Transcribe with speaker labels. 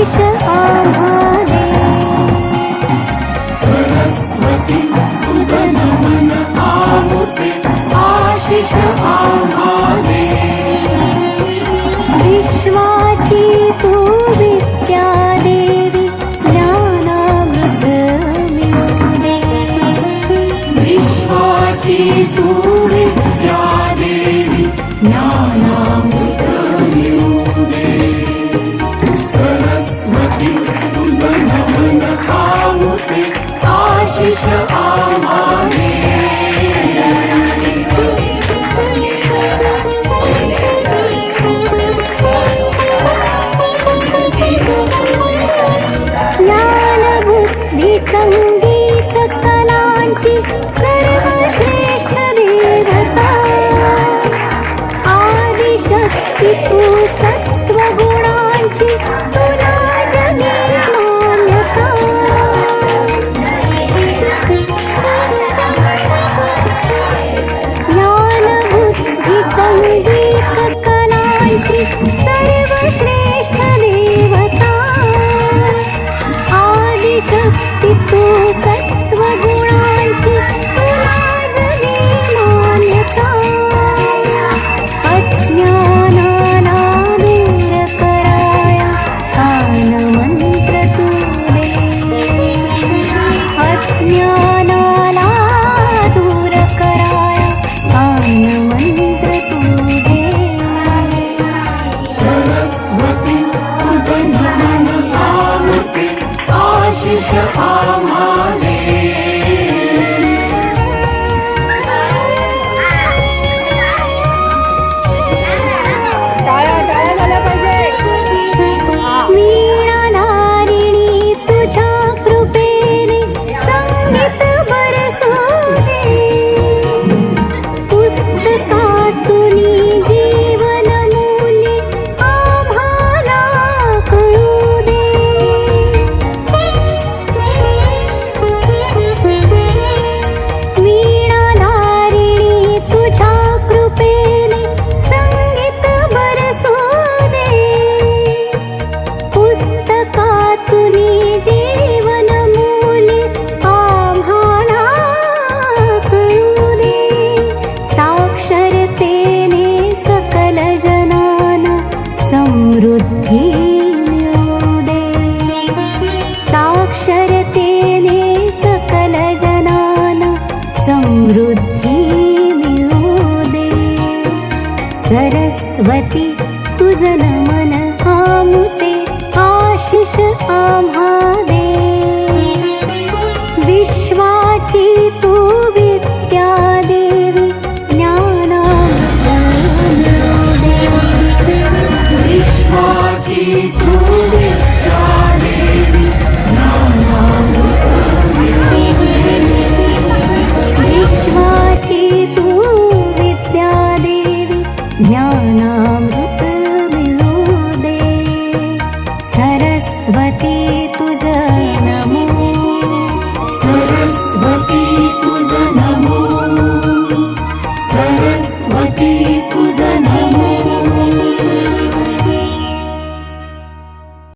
Speaker 1: 一些 संगीत कलांची सर्वश्रेष्ठ देवता. आदिशक्ती तू বন্ধন আমাছে আশিস আমাদের
Speaker 2: भगवती तुझ नमन आमुचे आशिष
Speaker 1: आम्हा Thank.